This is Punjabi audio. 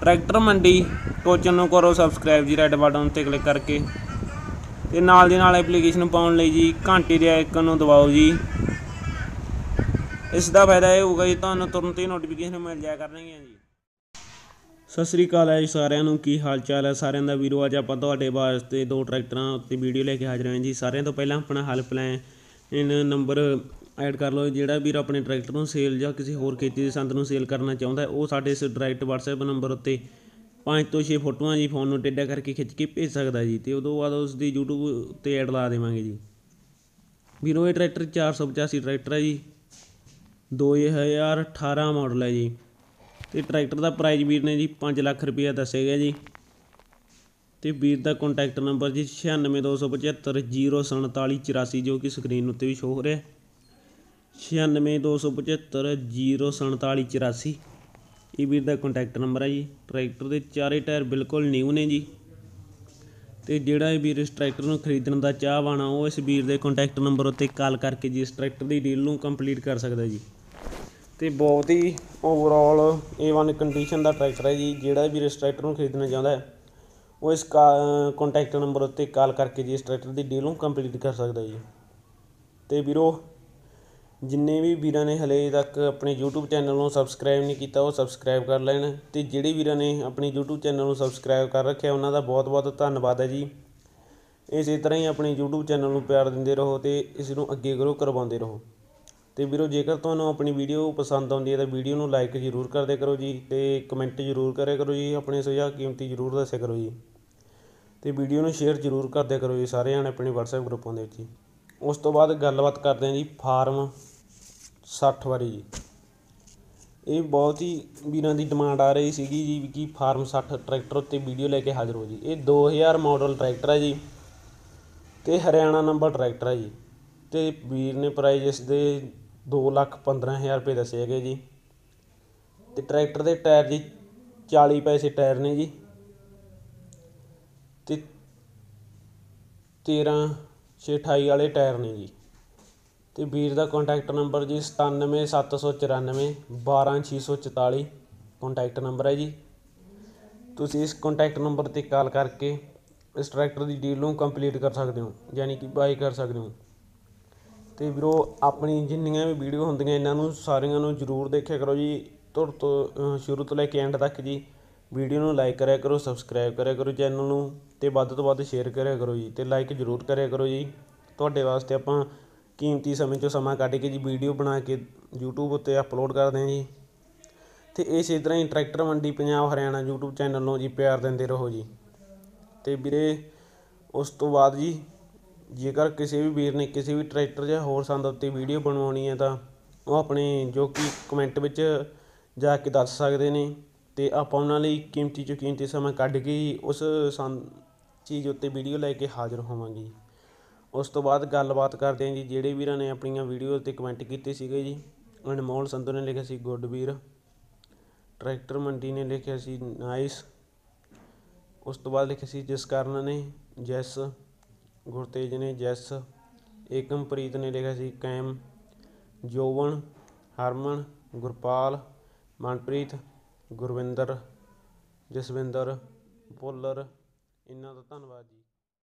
ਟਰੈਕਟਰ ਮੰਡੀ ਟੋਚਨ ਨੂੰ ਕਰੋ ਸਬਸਕ੍ਰਾਈਬ ਜੀ ਰੈੱਡ ਬਟਨ ਤੇ ਕਲਿੱਕ ਕਰਕੇ। ਤੇ ਨਾਲ ਦੀ ਨਾਲ ਐਪਲੀਕੇਸ਼ਨ ਪਾਉਣ ਲਈ ਜੀ ਘੰਟੀ ਦੇ ਆਈਕਨ ਨੂੰ ਦਬਾਓ ਜੀ। ਇਸ ਦਾ ਫਾਇਦਾ ਇਹ ਹੋਊਗਾ ਜੀ, ਤੁਹਾਨੂੰ ਤੁਰੰਤ ਹੀ ਨੋਟੀਫਿਕੇਸ਼ਨ ਮਿਲ ਜਾਇਆ ਕਰਨਗੀਆਂ ਜੀ। ਸਤਿ ਸ੍ਰੀ ਅਕਾਲ ਹੈ ਜੀ ਸਾਰਿਆਂ ਨੂੰ, ਕੀ ਹਾਲ ਚਾਲ ਹੈ ਸਾਰਿਆਂ ਦਾ? ਵੀਰੋ, ਅੱਜ ਆਪਾਂ ਤੁਹਾਡੇ ਵਾਸਤੇ ਦੋ ਟਰੈਕਟਰਾਂ ਉੱਤੇ ਵੀਡੀਓ ਲੈ ਕੇ ਹਾਜ਼ਰ ਹੋਏ ਜੀ। ਸਾਰਿਆਂ ਤੋਂ ਪਹਿਲਾਂ ਆਪਣਾ ਹੈਲਪਲਾਈਨ ਇਨ ਨੰਬਰ ਐਡ ਕਰ ਲਓ, ਜਿਹੜਾ ਵੀਰ ਆਪਣੇ ਟਰੈਕਟਰ ਨੂੰ ਸੇਲ ਜਾਂ ਕਿਸੇ ਹੋਰ ਖੇਤੀ ਦੇ ਸੰਦ ਨੂੰ ਸੇਲ ਕਰਨਾ ਚਾਹੁੰਦਾ ਹੈ, ਉਹ ਸਾਡੇ ਇਸ ਡਾਇਰੈਕਟ WhatsApp ਨੰਬਰ ਉੱਤੇ 5 ਤੋਂ 6 ਫੋਟੋਆਂ ਜੀ ਫੋਨ ਨੂੰ ਟੇਡਾ ਕਰਕੇ ਖਿੱਚ ਕੇ ਭੇਜ ਸਕਦਾ ਜੀ ਤੇ ਉਦੋਂ ਬਾਅਦ ਉਸ ਦੀ YouTube ਉੱਤੇ ਐਡ ਲਾ ਦੇਵਾਂਗੇ ਜੀ। ਵੀਰੋ, ਇਹ ਟਰੈਕਟਰ 485 ਟਰੈਕਟਰ ਹੈ ਜੀ। 2018 ਮਾਡਲ ਹੈ ਜੀ। ਤੇ ਟਰੈਕਟਰ ਦਾ ਪ੍ਰਾਈਸ ਵੀਰ ਨੇ ਜੀ 5 ਲੱਖ ਰੁਪਇਆ ਦੱਸਿਆ ਗਿਆ ਜੀ। ਤੇ ਵੀਰ ਦਾ ਕੰਟੈਕਟ ਨੰਬਰ ਜੀ 9627504784 ਜੋ ਕਿ ਸਕਰੀਨ ਉੱਤੇ ਵੀ ਸ਼ੋ ਹੋ ਰਿਹਾ 9627504784 ਇਹ ਵੀਰ ਦਾ ਕੰਟੈਕਟ ਨੰਬਰ ਹੈ ਜੀ। ਟਰੈਕਟਰ ਦੇ ਚਾਰੇ ਟਾਇਰ ਬਿਲਕੁਲ ਨਿਊ ਨੇ ਜੀ। ਤੇ ਜਿਹੜਾ ਇਹ ਵੀਰ ਇਸ ਟਰੈਕਟਰ ਨੂੰ ਖਰੀਦਣ ਦਾ ਚਾਹਵਾਨ ਆ, ਉਹ ਇਸ ਵੀਰ ਦੇ ਕੰਟੈਕਟ ਨੰਬਰ ਉੱਤੇ ਕਾਲ ਕਰਕੇ ਜੀ ਇਸ ਟਰੈਕਟਰ ਦੀ ਡੀਲ ਨੂੰ ਕੰਪਲੀਟ ਕਰ ਸਕਦਾ ਜੀ। ਤੇ ਬਹੁਤ ਹੀ ਓਵਰਆਲ A1 ਕੰਡੀਸ਼ਨ ਦਾ ਟਰੈਕਟਰ ਹੈ ਜੀ। ਜਿਹੜਾ ਵੀਰ ਇਸ ਟਰੈਕਟਰ ਨੂੰ ਖਰੀਦਣਾ ਚਾਹੁੰਦਾ ਹੈ, ਉਹ ਇਸ ਕੰਟੈਕਟ ਨੰਬਰ ਉੱਤੇ ਕਾਲ ਕਰਕੇ ਜੀ ਇਸ ਟਰੈਕਟਰ ਦੀ ਡੀਲ ਨੂੰ ਕੰਪਲੀਟ ਕਰ ਸਕਦਾ ਜੀ। ਤੇ ਵੀਰੋ ਜਿੰਨੇ ਵੀ ਵੀਰਾਂ ਨੇ ਹਾਲੇ ਤੱਕ ਆਪਣੇ ਯੂਟਿਊਬ ਚੈਨਲ ਨੂੰ ਸਬਸਕ੍ਰਾਈਬ ਨਹੀਂ ਕੀਤਾ, ਉਹ ਸਬਸਕ੍ਰਾਈਬ ਕਰ ਲੈਣ ਅਤੇ ਜਿਹੜੇ ਵੀਰਾਂ ਨੇ ਆਪਣੇ ਯੂਟਿਊਬ ਚੈਨਲ ਨੂੰ ਸਬਸਕ੍ਰਾਈਬ ਕਰ ਰੱਖਿਆ, ਉਹਨਾਂ ਦਾ ਬਹੁਤ-ਬਹੁਤ ਧੰਨਵਾਦ ਹੈ ਜੀ। ਇਸੇ ਤਰ੍ਹਾਂ ਹੀ ਆਪਣੇ YouTube ਚੈਨਲ ਨੂੰ ਪਿਆਰ ਦਿੰਦੇ ਰਹੋ ਅਤੇ ਇਸ ਨੂੰ ਅੱਗੇ ਗਰੋ ਕਰਵਾਉਂਦੇ ਰਹੋ। ਅਤੇ ਵੀਰੋ, ਜੇਕਰ ਤੁਹਾਨੂੰ ਆਪਣੀ ਵੀਡੀਓ ਪਸੰਦ ਆਉਂਦੀ ਹੈ ਤਾਂ ਵੀਡੀਓ ਨੂੰ ਲਾਈਕ ਜ਼ਰੂਰ ਕਰਦੇ ਕਰੋ ਜੀ ਅਤੇ ਕਮੈਂਟ ਜ਼ਰੂਰ ਕਰਿਆ ਕਰੋ ਜੀ, ਆਪਣੇ ਸੁਝਾਅ ਕੀਮਤੀ ਜ਼ਰੂਰ ਦੱਸਿਆ ਕਰੋ ਜੀ। ਅਤੇ ਵੀਡੀਓ ਨੂੰ ਸ਼ੇਅਰ ਜ਼ਰੂਰ ਕਰਦੇ ਕਰੋ ਜੀ ਸਾਰੇ ਜਣੇ ਆਪਣੇ WhatsApp ਗਰੁੱਪਾਂ ਦੇ ਵਿੱਚ ਜੀ। ਉਸ ਤੋਂ ਬਾਅਦ ਗੱਲਬਾਤ ਕਰਦੇ ਹਾਂ ਜੀ ਫਾਰਮ 60 ਵਾਰੀ ਜੀ। ਇਹ ਬਹੁਤ ਹੀ ਵੀਰਾਂ ਦੀ ਡਿਮਾਂਡ ਆ ਰਹੀ ਸੀਗੀ ਜੀ ਕਿ ਫਾਰਮ 60 ਟਰੈਕਟਰ ਉੱਤੇ ਵੀਡੀਓ ਲੈ ਕੇ ਹਾਜ਼ਰ ਹੋ ਜੀ। ਇਹ 2000 ਮਾਡਲ ਟਰੈਕਟਰ ਹੈ ਜੀ ਤੇ ਹਰਿਆਣਾ ਨੰਬਰ ਟਰੈਕਟਰ ਹੈ ਜੀ। ਤੇ ਵੀਰ ਨੇ ਪ੍ਰਾਈਸ ਇਸ ਦੇ 2 ਲੱਖ 15000 ਰੁਪਏ ਦੱਸੇ ਹੈਗੇ ਜੀ। ਤੇ ਟਰੈਕਟਰ ਦੇ ਟਾਇਰ ਜੀ 40 ਪੈਸੇ ਟਾਇਰ ਨੇ ਜੀ। ਤੇ 13 628 ਵਾਲੇ ਟਾਇਰ ਨੇ ਜੀ। ਅਤੇ ਵੀਰ ਦਾ ਕੋਂਟੈਕਟ ਨੰਬਰ ਜੀ ਸਤਾਨਵੇਂ ਸੱਤ ਸੌ ਚੁਰਾਨਵੇਂ ਬਾਰ੍ਹਾਂ ਛੇ ਸੌ ਚੁਤਾਲੀ ਕੋਂਟੈਕਟ ਨੰਬਰ ਹੈ ਜੀ। ਤੁਸੀਂ ਇਸ ਕੋਂਟੈਕਟ ਨੰਬਰ ਤੇ ਕਾਲ ਕਰਕੇ ਇਸ ਟਰੈਕਟਰ ਦੀ ਡੀਲ ਨੂੰ ਕੰਪਲੀਟ ਕਰ ਸਕਦੇ ਹੋ, ਯਾਨੀ ਕਿ ਬਾਈ ਕਰ ਸਕਦੇ ਹੋ। ਅਤੇ ਵੀਰੋ, ਆਪਣੀ ਜਿੰਨੀਆਂ ਵੀ ਵੀਡੀਓ ਹੁੰਦੀਆਂ, ਇਹਨਾਂ ਨੂੰ ਸਾਰੀਆਂ ਨੂੰ ਜਰੂਰ ਦੇਖਿਆ ਕਰੋ ਜੀ। ਤੁਰ ਤੋਂ ਸ਼ੁਰੂ ਤੋਂ ਲੈ ਕੇ ਐਂਡ ਤੱਕ ਜੀ। ਵੀਡੀਓ ਨੂੰ ਲਾਈਕ ਕਰਿਆ ਕਰੋ ਸਬਸਕ੍ਰਾਈਬ ਕਰਿਆ ਕਰੋ ਚੈਨਲ ਨੂੰ, ਤੇ ਵੱਧ ਤੋਂ ਵੱਧ ਸ਼ੇਅਰ ਕਰਿਆ ਕਰੋ ਜੀ, ਤੇ ਲਾਈਕ ਜਰੂਰ ਕਰਿਆ ਕਰੋ ਜੀ। ਤੁਹਾਡੇ ਵਾਸਤੇ ਆਪਾਂ ਕੀਮਤੀ ਸਮੇਂ ਚੋਂ ਸਮਾਂ ਕੱਢ ਕੇ ਜੀ ਵੀਡੀਓ ਬਣਾ ਕੇ YouTube ਉੱਤੇ ਅਪਲੋਡ ਕਰਦੇ ਹਾਂ ਜੀ। ਤੇ ਇਸੇ ਤਰ੍ਹਾਂ ਹੀ ਟਰੈਕਟਰ ਮੰਡੀ ਪੰਜਾਬ ਹਰਿਆਣਾ YouTube ਚੈਨਲ ਨੂੰ ਜੀ ਪਿਆਰ ਦਿੰਦੇ ਰਹੋ ਜੀ। ਤੇ ਵੀਰੇ, ਉਸ ਤੋਂ ਬਾਅਦ ਜੀ ਜੇਕਰ ਕਿਸੇ ਵੀ ਵੀਰ ਨੇ ਕਿਸੇ ਵੀ ਟਰੈਕਟਰ ਜਾਂ ਹੋਰ ਸੰਦ ਉੱਤੇ ਵੀਡੀਓ ਬਣਵਾਉਣੀ ਹੈ ਤਾਂ ਉਹ ਆਪਣੇ ਜੋ ਕਿ ਕਮੈਂਟ ਵਿੱਚ ਜਾ ਕੇ ਦੱਸ ਸਕਦੇ ਨੇ ਤੇ ਆਪਾਂ ਉਹਨਾਂ ਲਈ ਕੀਮਤੀ ਚੋਂ ਕੀਮਤੀ ਸਮਾਂ ਕੱਢ ਕੇ ਹੀ ਉਸ ਸੰਦ, ਚੀਜ਼ ਉੱਤੇ ਵੀਡੀਓ ਲੈ ਕੇ ਹਾਜ਼ਰ ਹੋਵਾਂਗੇ ਜੀ। ਉਸ ਤੋਂ ਬਾਅਦ ਗੱਲਬਾਤ ਕਰਦੇ ਹਾਂ ਜੀ, ਜਿਹੜੇ ਵੀਰਾਂ ਨੇ ਆਪਣੀਆਂ ਵੀਡੀਓ ਤੇ ਕਮੈਂਟ ਕੀਤੇ ਸੀਗੇ ਜੀ, ਅਨਮੋਲ ਸੰਧੂ ਨੇ ਲਿਖਿਆ ਸੀ ਗੁੱਡ ਵੀਰ ਟਰੈਕਟਰ ਮੰਡੀ ਨੇ ਲਿਖਿਆ ਸੀ ਨਾਈਸ ਉਸ ਤੋਂ ਬਾਅਦ ਲਿਖਿਆ ਸੀ, ਜਸਕਰਨ ਨੇ ਜੈਸ। ਗੁਰਤੇਜ ਨੇ ਜੈਸ। ਏਕਮਪ੍ਰੀਤ ਨੇ ਲਿਖਿਆ ਸੀ, ਕੈਮ। ਜੋਵਨ, ਹਰਮਨ, ਗੁਰਪਾਲ, ਮਨਪ੍ਰੀਤ, ਗੁਰਵਿੰਦਰ, ਜਸਵਿੰਦਰ, ਭੁੱਲਰ। ਇਹਨਾਂ ਦਾ ਧੰਨਵਾਦ ਜੀ।